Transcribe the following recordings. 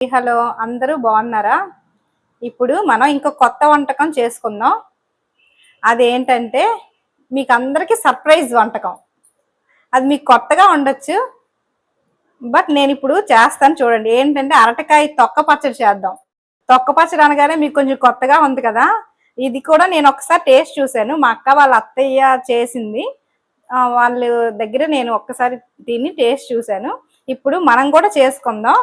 Hello అందరూ బాగున్నారా? ఇప్పుడు మనం ఇంకో కొత్త వంటకం చేసుకుందాం. అదేంటంటే మీకు అందరికీ సర్ప్రైజ్ వంటకం. అది మీకు కొత్తగా ఉండొచ్చు బట్ నేను ఇప్పుడు చేస్తాను చూడండి. ఏంటంటే అరటికాయ తొక్క పచ్చడి చేద్దాం. తొక్క పచ్చడి అనగానే మీకు కొంచెం కొత్తగా ఉంది కదా? ఇది కూడా నేను ఒకసారి టేస్ట్ చూశాను. మా అక్క వాళ్ళ అత్తయ్య చేసింది. వాళ్ళ దగ్గర నేను ఒక్కసారి దీన్ని టేస్ట్ చూశాను. ఇప్పుడు మనం కూడా చేసుకుందాం.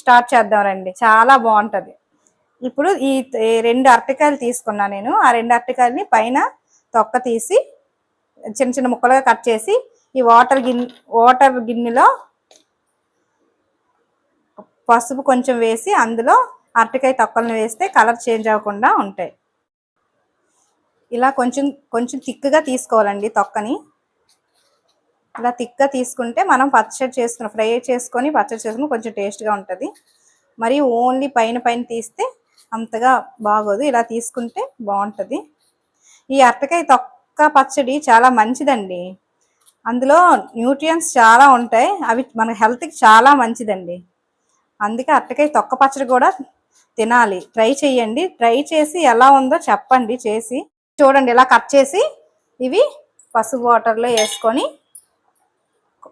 స్టార్ట్ చేద్దాం రండి చాలా బాగుంటుంది. ఇప్పుడు ఈ ఈ రెండు అరటికాయలు తీసుకున్నా నేను. ఆ రెండు అరటికాయలని పైన తొక్క తీసి చిన్న చిన్న ముక్కలుగా కట్ చేసి ఈ వాటర్ గిన్నె వాటర్ గిన్నెలో పసుపు కొంచెం వేసి అందులో అరటికాయ తొక్కలను వేస్తే కలర్ చేంజ్ అవ్వకుండా ఉంటాయి. ఇలా కొంచెం కొంచెం తిక్కుగా తీసుకోవాలండి తొక్కని. ఇలా తిక్కగా తీసుకుంటే మనం పచ్చడి చేసుకుని ఫ్రై చేసుకొని పచ్చడి చేసుకుని కొంచెం టేస్ట్గా ఉంటుంది. మరి ఓన్లీ పైన పైన తీస్తే అంతగా బాగోదు. ఇలా తీసుకుంటే బాగుంటుంది. ఈ అరటికాయ తొక్క పచ్చడి చాలా మంచిదండి. అందులో న్యూట్రియన్స్ చాలా ఉంటాయి. అవి మన హెల్త్కి చాలా మంచిదండి. అందుకే అరటికాయ తొక్క పచ్చడి కూడా తినాలి. ట్రై చేయండి. ట్రై చేసి ఎలా ఉందో చెప్పండి. చేసి చూడండి. ఇలా కట్ చేసి ఇవి పసుపు వాటర్లో వేసుకొని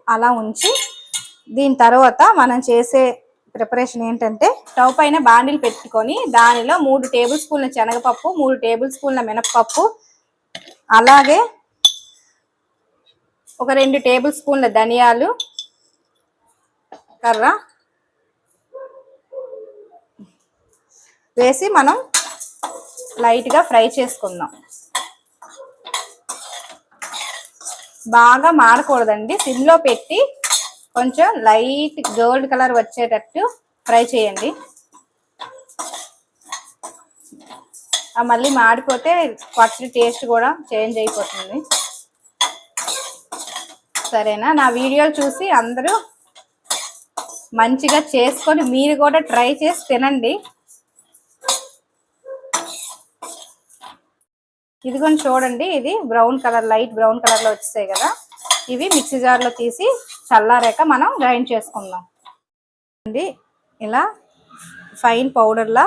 అలా ఉంచి దీని తర్వాత మనం చేసే ప్రిపరేషన్ ఏంటంటే స్టవ్ పైన బాండిల్ పెట్టుకొని దానిలో మూడు టేబుల్ స్పూన్ల శనగపప్పు మూడు టేబుల్ స్పూన్ల మినపప్పు అలాగే ఒక రెండు టేబుల్ స్పూన్ల ధనియాలు కర్ర వేసి మనం లైట్గా ఫ్రై చేసుకుందాం. బాగా మాడకూడదండి సిమ్లో పెట్టి కొంచెం లైట్ గోల్డ్ కలర్ వచ్చేటట్టు ఫ్రై చేయండి. మళ్ళీ మాడిపోతే పచ్చడి టేస్ట్ కూడా చేంజ్ అయిపోతుంది. సరేనా? నా వీడియోలు చూసి అందరూ మంచిగా చేసుకొని మీరు కూడా ట్రై చేసి తినండి. ఇదిగోని చూడండి ఇది బ్రౌన్ కలర్ లైట్ బ్రౌన్ కలర్లో వచ్చేసాయి కదా. ఇవి మిక్సీ జార్లో తీసి చల్లారాక మనం గ్రైండ్ చేసుకుందాం. అండి ఇలా ఫైన్ పౌడర్ లా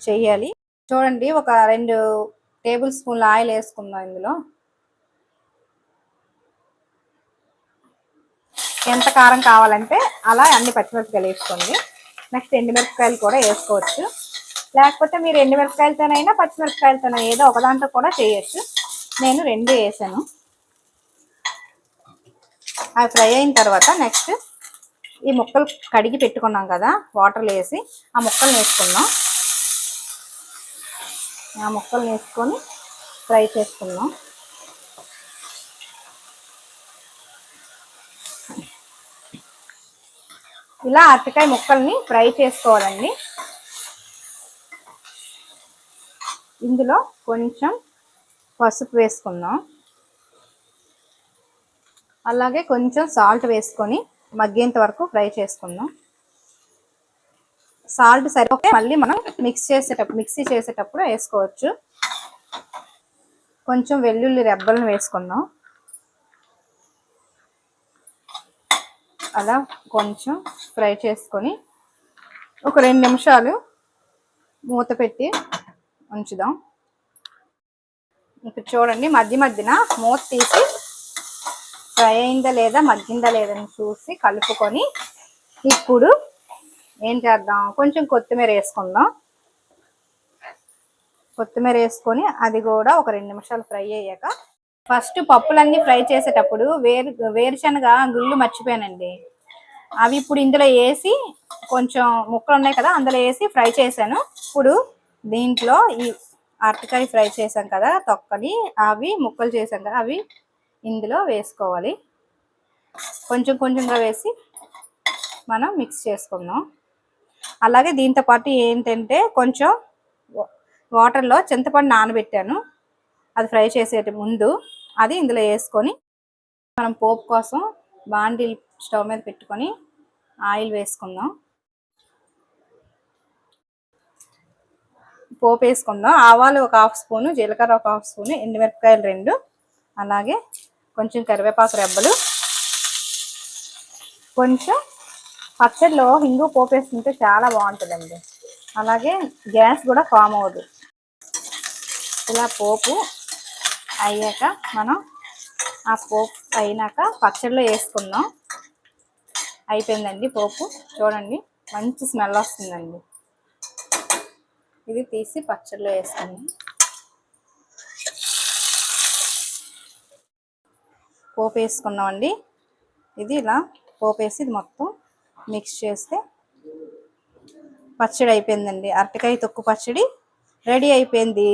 చేయాలి. చూడండి ఒక రెండు టేబుల్ స్పూన్ల ఆయిల్ వేసుకుందాం ఇందులో. ఎంత కారం కావాలంటే అలా అన్ని పచ్చిమిరపకాయలు వేసుకోండి. నెక్స్ట్ ఎండుమిరపకాయలు కూడా వేసుకోవచ్చు. లేకపోతే మీరు ఎండుమిరపకాయలతోనైనా పచ్చిమిరపకాయలతోనైనా ఏదో ఒక దాంట్లో కూడా చేయొచ్చు. నేను రెండు వేసాను. అవి ఫ్రై అయిన తర్వాత నెక్స్ట్ ఈ ముక్కలు కడిగి పెట్టుకున్నాం కదా వాటర్లు వేసి ఆ ముక్కలు వేసుకున్నాం ఆ ముక్కలు వేసుకొని ఫ్రై చేసుకున్నాం ఇలా అరటికాయ ముక్కల్ని ఫ్రై చేసుకోవాలండి. ఇందులో కొంచెం పసుపు వేసుకుందాం. అలాగే కొంచెం సాల్ట్ వేసుకొని మగ్గేంత వరకు ఫ్రై చేసుకుందాం. సాల్ట్ సరిపోతే మళ్ళీ మనం మిక్స్ చేసేటప్పుడు మిక్సీ చేసేటప్పుడు వేసుకోవచ్చు. కొంచెం వెల్లుల్లి రెబ్బలను వేసుకుందాం. అలా కొంచెం ఫ్రై చేసుకొని ఒక రెండు నిమిషాలు మూత పెట్టి ఉంచుదాం. ఇప్పుడు చూడండి మధ్య మధ్యన మూత తీసి ఫ్రై అయిందా లేదా మగ్గిందా లేదని చూసి కలుపుకొని ఇప్పుడు ఏం చేద్దాం? కొంచెం కొత్తిమీర వేసుకుందాం. కొత్తిమీర వేసుకొని అది కూడా ఒక రెండు నిమిషాలు ఫ్రై అయ్యాక ఫస్ట్ పప్పులన్నీ ఫ్రై చేసేటప్పుడు వేరు వేరుశనగ గుళ్ళు మర్చిపోయానండి. అవి ఇప్పుడు ఇందులో వేసి కొంచెం ముక్కలు ఉన్నాయి కదా అందులో వేసి ఫ్రై చేశాను. ఇప్పుడు దీంట్లో ఈ అరటికాయ ఫ్రై చేసాం కదా తొక్కని అవి ముక్కలు చేసాం కదా అవి ఇందులో వేసుకోవాలి. కొంచెం కొంచెంగా వేసి మనం మిక్స్ చేసుకుందాం. అలాగే దీంతో పాటు ఏంటంటే కొంచెం వాటర్లో చింతపండు నానబెట్టాను. అది ఫ్రై చేసేటి ముందు అది ఇందులో వేసుకొని మనం పోపు కోసం బాండిల్ స్టవ్ మీద పెట్టుకొని ఆయిల్ వేసుకుందాం. పోపు వేసుకుందాం. ఆవాలు ఒక హాఫ్ స్పూను జీలకర్ర ఒక హాఫ్ స్పూను ఎండుమిరపకాయలు రెండు. అలాగే కొంచెం కరివేపాకు రెబ్బలు. కొంచెం పచ్చడిలో హింగు పోపు వేసుకుంటే చాలా బాగుంటుందండి. అలాగే గ్యాస్ కూడా ఫామ్ అవ్వదు. ఇలా పోపు అయ్యాక మనం ఆ పోపు అయినాక పచ్చడిలో వేసుకుందాం. అయిపోయిందండి పోపు. చూడండి మంచి స్మెల్ వస్తుందండి. ఇది తీసి పచ్చడిలో వేసుకుందాం. పోపు వేసుకున్నామండి. ఇది ఇలా పోపు వేసి ఇది మొత్తం మిక్స్ చేస్తే పచ్చడి అయిపోయిందండి. అరటికాయ తొక్కు పచ్చడి రెడీ అయిపోయింది.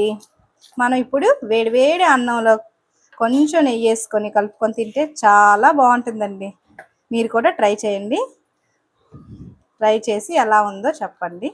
మనం ఇప్పుడు వేడివేడి అన్నంలో కొంచెం నెయ్యి వేసుకొని కలుపుకొని తింటే చాలా బాగుంటుందండి. మీరు కూడా ట్రై చేయండి. ట్రై చేసి ఎలా ఉందో చెప్పండి.